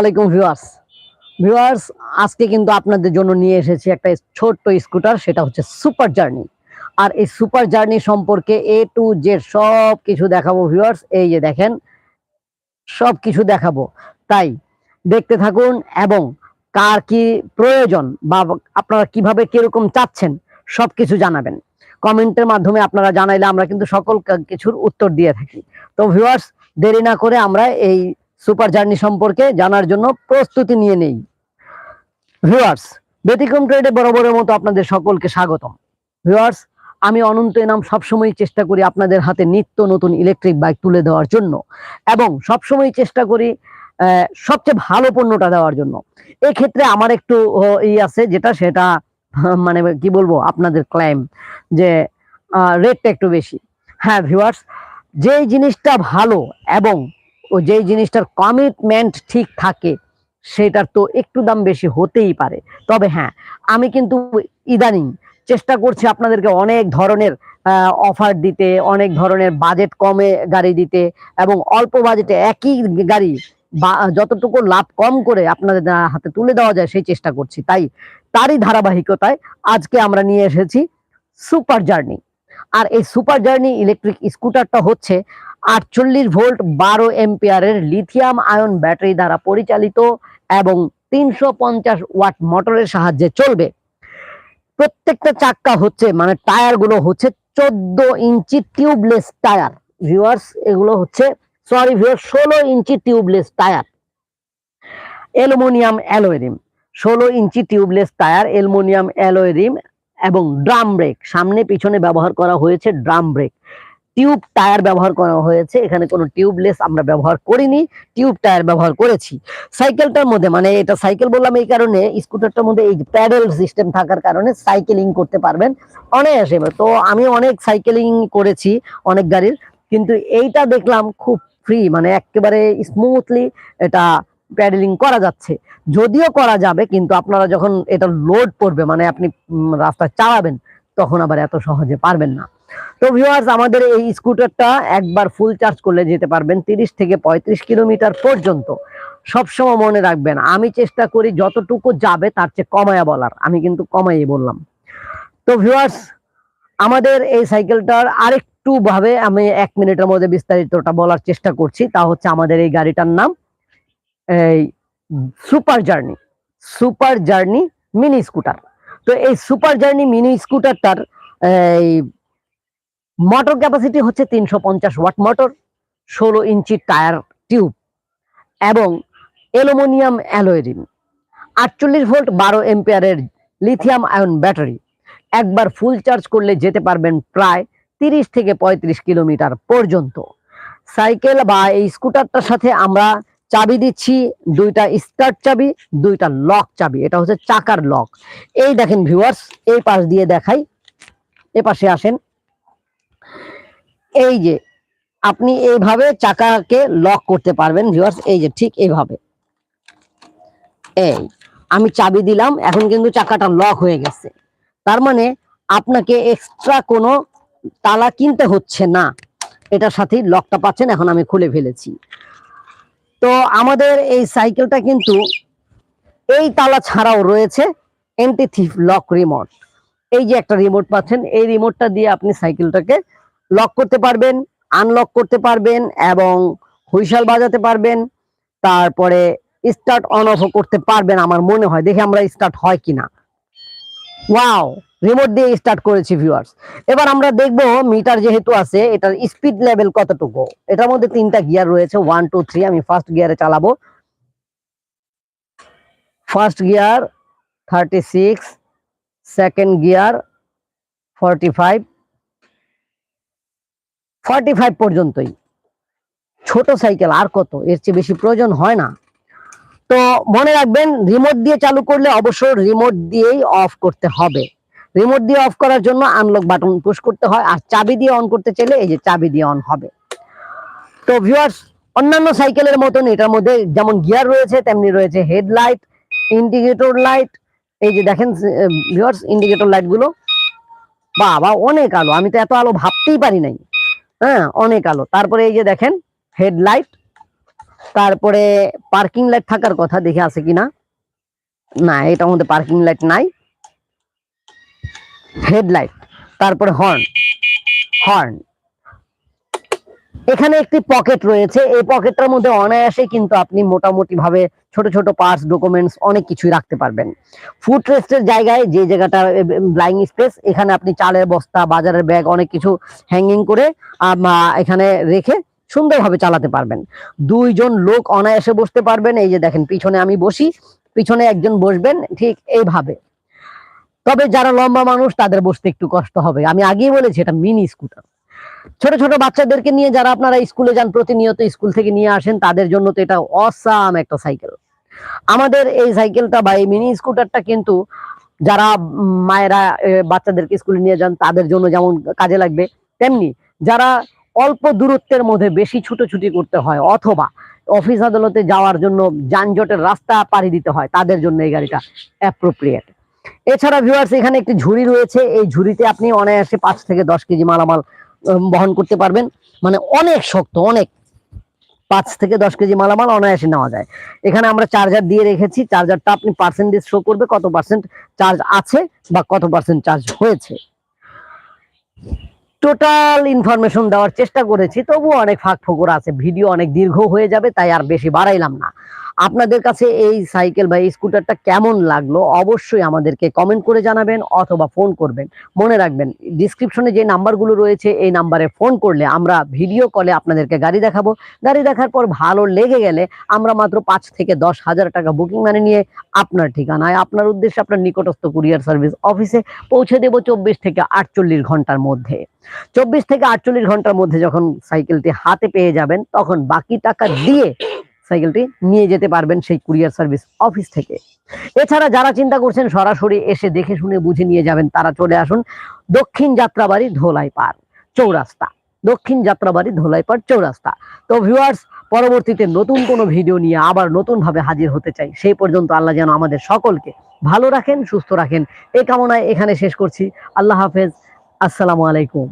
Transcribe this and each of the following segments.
আলাইকুম viewers. Viewers, আজকে কিন্তু আপনাদের জন্য নিয়ে এসেছি একটা ছোট্ট স্কুটার, সেটা হচ্ছে সুপার জার্নি। আর এই সুপার জার্নি সম্পর্কে এ টু জেড সব কিছু দেখাবো ভিউয়ার্স। এই যে দেখেন সব কিছু দেখাবো। তাই দেখতে থাকুন এবং কার কি প্রয়োজন বা আপনারা কীভাবে কীরকম চাচ্ছেন সব কিছু জানাবেন। কমেন্টের মাধ্যমে আপনারা জানাইলে আমরা কিন্তু সকল কিছুর উত্তর দিয়ে থাকি। তো ভিউয়ার্স, দেরি না করে আমরা এই সুপার জার্নি সম্পর্কে জানার জন্য প্রস্তুতি নিয়ে নেই। ভিউয়ার্স, ব্যতিক্রম ট্রেডে বরাবরের মতো আপনাদের সকলকে স্বাগতম। ভিউয়ার্স, আমি অনন্ত এনাম সবসময় চেষ্টা করি আপনাদের হাতে নিত্য নতুন ইলেকট্রিক বাইক তুলে দেওয়ার জন্য এবং সবসময় চেষ্টা করি সবচেয়ে ভালো পণ্যটা দেওয়ার জন্য। এক্ষেত্রে আমার একটু ই আছে যেটা সেটা মানে কি বলব, আপনাদের ক্লাইম যে রেটটা একটু বেশি। হ্যাঁ ভিউয়ার্স, যেই জিনিসটা ভালো এবং ও যেই জিনিসটার কমিটমেন্ট ঠিক থাকে, সেটার তো একটু দাম বেশি হতেই পারে। তবে হ্যাঁ আমি কিন্তু ইদানিং চেষ্টা করছি আপনাদেরকে অনেক ধরনের অফার দিতে, অনেক ধরনের বাজেট কমে গাড়ি দিতে এবং অল্প বাজেটে একই গাড়ি বা, যতটুকু লাভ কম করে আপনাদের হাতে তুলে দেওয়া যায় সেই চেষ্টা করছি। তাই তারই ধারাবাহিকতায় আজকে আমরা নিয়ে এসেছি সুপার জার্নি আর এই সুপার জার্নি ইলেকট্রিক স্কুটারটা হচ্ছে আটচল্লিশ ভোল্ট বারো এম্পিয়ারের লিথিয়াম আয়ন ব্যাটারি দ্বারা পরিচালিত এবং তিনশো পঞ্চাশ ওয়াট মোটরের সাহায্যে চলবে। প্রত্যেকটা চাক্কা হচ্ছে মানে টায়ারগুলো হচ্ছে চোদ্দ ইঞ্চি টিউবলেস টায়ার। ভিউয়ার্স, এগুলো হচ্ছে, সরি ভিউয়ার্স, ষোলো inch tubeless tyre. Aluminium alloy rim. ষোলো inch tubeless tyre, aluminium alloy rim এবং ড্রাম ব্রেক। সামনে পিছনে ব্যবহার করা হয়েছে ড্রাম ব্রেক। টিউব টায়ার ব্যবহার করা হয়েছে। এখানে কোনো টিউবলেস আমরা ব্যবহার করিনি, টিউব টায়ার ব্যবহার করেছি। সাইকেলটার মধ্যে মানে এটা সাইকেল বললাম এই কারণে, স্কুটারটার মধ্যে এই প্যাডেল সিস্টেম থাকার কারণে সাইকেলিং করতে পারবেন অনায়াসে। তো আমি অনেক সাইকেলিং করেছি অনেক গাড়ির, কিন্তু এইটা দেখলাম খুব ফ্রি মানে একেবারে স্মুথলি এটা প্যাডেলিং করা যাচ্ছে। যদিও করা যাবে, কিন্তু আপনারা যখন এটা লোড পড়বে মানে আপনি রাস্তা চালাবেন, তখন আবার এত সহজে পারবেন না। তো ভিউয়ার্স আমাদের এই স্কুটারটা একবার ফুল চার্জ করলে যেতে পারবেন তিরিশ থেকে পঁয়ত্রিশ কিলোমিটার পর্যন্ত। সবসময় মনে রাখবেন, আমি চেষ্টা করি যতটুকু যাবে তার চেয়ে কমায়া বলার। আমি কিন্তু কমাই বললাম। তো ভিউয়ার্স আমাদের এই সাইকেলটার আরেকটু ভাবে আমি এক মিনিটের মধ্যে বিস্তারিতটা বলার চেষ্টা করছি। তা হচ্ছে আমাদের এই গাড়িটার নাম, এই super journey super journey mini scooter তো এই সুপার জার্নি মিনি স্কুটারটার এই মোটর ক্যাপাসিটি হচ্ছে তিনশো পঞ্চাশ ওয়াট মোটর ষোলো ইঞ্চি টায়ার টিউব এবং অ্যালুমিনিয়াম অ্যালয় রিম আটচল্লিশ ভোল্ট বারো এম্পিয়ারের লিথিয়াম আয়ন ব্যাটারি একবার ফুল চার্জ করলে যেতে পারবেন প্রায় তিরিশ থেকে পঁয়ত্রিশ কিলোমিটার পর্যন্ত। সাইকেল বা এই স্কুটারটার সাথে আমরা চাবি দিচ্ছি, দুইটা স্টার্ট চাবি, দুইটা লক চাবি। এটা হচ্ছে চাকার লক এই দেখেন ভিউয়ার্স এই পাশ দিয়ে দেখাই। এ পাশে আসেন। এই যে, আপনি এইভাবে চাকাকে লক করতে পারবেন ভিউয়ার্স এই যে, ঠিক এইভাবে। এই, আমি চাবি দিলাম, এখন কিন্তু চাকাটা লক হয়ে গেছে। তার মানে আপনাকে এক্সট্রা কোনো তালা কিনতে হচ্ছে না। এটার সাথেই লকটা পাচ্ছেন, এখন আমি খুলে ফেলেছি। তো আমাদের এই সাইকেলটা কিন্তু এই তালা ছাড়াও রয়েছে এন্টি থিফ লক রিমোট এই যে একটা রিমোট পাচ্ছেন, এই রিমোটটা দিয়ে আপনি সাইকেলটাকে লক করতে পারবেন আনলক করতে পারবেন এবং হুইসাল বাজাতে পারবেন। তারপরে স্টার্ট অন অফ করতে পারবেন আমার মনে হয়। দেখে আমরা স্টার্ট হয় কিনা। ওয়াও রিমোট দিয়ে স্টার্ট করেছি ভিউয়ার্স এবার আমরা দেখব মিটার যেহেতু আছে, এটার স্পিড লেভেল কতটুকু? এটার মধ্যে তিনটা গিয়ার রয়েছে। ওয়ান টু থ্রি আমি ফার্স্ট গিয়ারে চালাবো। First gear thirty six second gear forty five forty five পর্যন্তই। ছোট সাইকেল আর কত? এর চেয়ে বেশি প্রয়োজন হয় না। তো মনে রাখবেন রিমোট দিয়ে চালু করলে অবশ্য রিমোট দিয়েই অফ করতে হবে। রিমোট দিয়ে অফ করার জন্য আনলক বাটন পুশ করতে হয় আর চাবি দিয়ে অন করতে চাইলে এই যে চাবি দিয়ে অন হবে। তো ভিউয়ার্স অন্যান্য সাইকেলের মতন এটার মধ্যে যেমন গিয়ার রয়েছে, তেমনি রয়েছে হেডলাইট ইন্ডিকেটর লাইট এই যে দেখেন ভিউয়ার্স ইন্ডিকেটর লাইটগুলো। বাবা, অনেক আলো। আমি তো এত আলো ভাবতেই পারি নাই। হ্যাঁ অনেক আলো। তারপরে এই যে দেখেন হেডলাইট তারপরে পার্কিং লাইট থাকার কথা দেখে আছে কিনা? না, এটার মধ্যে পার্কিং লাইট নাই। হেডলাইট তারপরে হর্ন হর্ন এখানে একটি পকেট রয়েছে। এই পকেটটার মধ্যে অনায়াসে কিন্তু আপনি মোটামুটি ভাবে ছোট ছোট পার্টস ডকুমেন্টস অনেক কিছুই রাখতে পারবেন। ফুড রেস্টের জায়গায় যে জায়গাটা ব্লাইং স্পেস এখানে আপনি চালের বস্তা, বাজারের ব্যাগ অনেক কিছু হ্যাঙ্গিং করে এখানে রেখে সুন্দরভাবে চালাতে পারবেন। দুইজন লোক অনায়াসে বসতে পারবেন। এই যে দেখেন, পিছনে আমি বসি, পিছনে একজন বসবেন, ঠিক এইভাবে। তবে যারা লম্বা মানুষ, তাদের বসতে একটু কষ্ট হবে। আমি আগেই বলেছি, এটা মিনি স্কুটার ছোট ছোট বাচ্চাদেরকে নিয়ে যারা আপনারা স্কুলে যান, প্রতিনিয়ত স্কুল থেকে নিয়ে আসেন, তাদের জন্য তো এটা অসাম একটা সাইকেল। আমাদের এই সাইকেলটা বা এই মিনি স্কুটারটা কিন্তু যারা মায়েরা বাচ্চাদেরকে স্কুলে নিয়ে যান, তাদের জন্য যেমন কাজে লাগবে, তেমনি যারা অল্প দূরত্বের মধ্যে বেশি ছুটোছুটি করতে হয় অথবা অফিস আদালতে যাওয়ার জন্য যানজটের রাস্তা পাড়ি দিতে হয়, তাদের জন্য এই গাড়িটা অ্যাপ্রোপ্রিয়েট এছাড়া ভিউয়ার্স এখানে একটি ঝুড়ি রয়েছে, এই ঝুড়িতে আপনি অনায়াসে পাঁচ থেকে দশ কেজি মালামাল বহন করতে পারবেন। মানে অনেক শক্ত, অনেক। পাঁচ থেকে দশ কেজি মালামাল অনায়াসে নেওয়া যায়। এখানে আমরা চার্জার দিয়ে রেখেছি। চার্জারটা আপনি পার্সেন্টেজ শো করবে কত পার্সেন্ট চার্জ আছে বা কত পার্সেন্ট চার্জ হয়েছে। টোটাল ইনফরমেশন দেওয়ার চেষ্টা করেছি, তবুও অনেক ফাঁক ফোকর আছে। ভিডিও অনেক দীর্ঘ হয়ে যাবে, তাই আর বেশি বাড়াইলাম না। আপনাদের কাছে এই সাইকেল বা এই স্কুটারটা কেমন লাগল অবশ্যই আমাদেরকে কমেন্ট করে জানাবেন অথবা ফোন করবেন। মনে রাখবেন ডিসক্রিপশনে যে নাম্বারগুলো রয়েছে, এই নাম্বারে ফোন করলে আমরা ভিডিও কলে আপনাদেরকে গাড়ি দেখাবো। গাড়ি দেখার পর ভালো লেগে গেলে আমরা মাত্র পাঁচ থেকে দশ হাজার টাকা বুকিং মানে নিয়ে আপনার ঠিকানায়, আপনার উদ্দেশ্যে আপনার নিকটস্থ কুরিয়ার সার্ভিস অফিসে পৌঁছে দেবো চব্বিশ থেকে আটচল্লিশ ঘণ্টার মধ্যে। চব্বিশ থেকে আটচল্লিশ ঘণ্টার মধ্যে যখন সাইকেলটি হাতে পেয়ে যাবেন, তখন বাকি টাকা দিয়ে সাইকেলটি নিয়ে যেতে পারবেন সেই কুরিয়ার সার্ভিস অফিস থেকে। এছাড়া যারা চিন্তা করছেন সরাসরি এসে দেখে শুনে বুঝে নিয়ে যাবেন, তারা চলে আসুন দক্ষিণ যাত্রাবাড়ি ধোলাই পার চৌরাস্তা। দক্ষিণ যাত্রাবাড়ি ধোলাই পার চৌরাস্তা। তো ভিউয়ার্স পরবর্তীতে নতুন কোনো ভিডিও নিয়ে আবার নতুন ভাবে হাজির হতে চাই, সেই পর্যন্ত আল্লাহ যেন আমাদের সকলকে ভালো রাখেন, সুস্থ রাখেন। এই কামনায় এখানে শেষ করছি। আল্লাহ হাফেজ। আসসালামু আলাইকুম।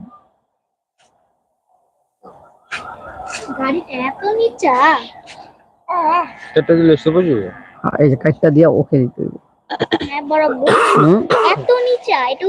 গাড়িটা এত নিচা? এটা দিলে শুভ এই যে কাজটা দিয়ে ওকে দিতে হবে। হ্যাঁ বরাবর। এত নিচা এটা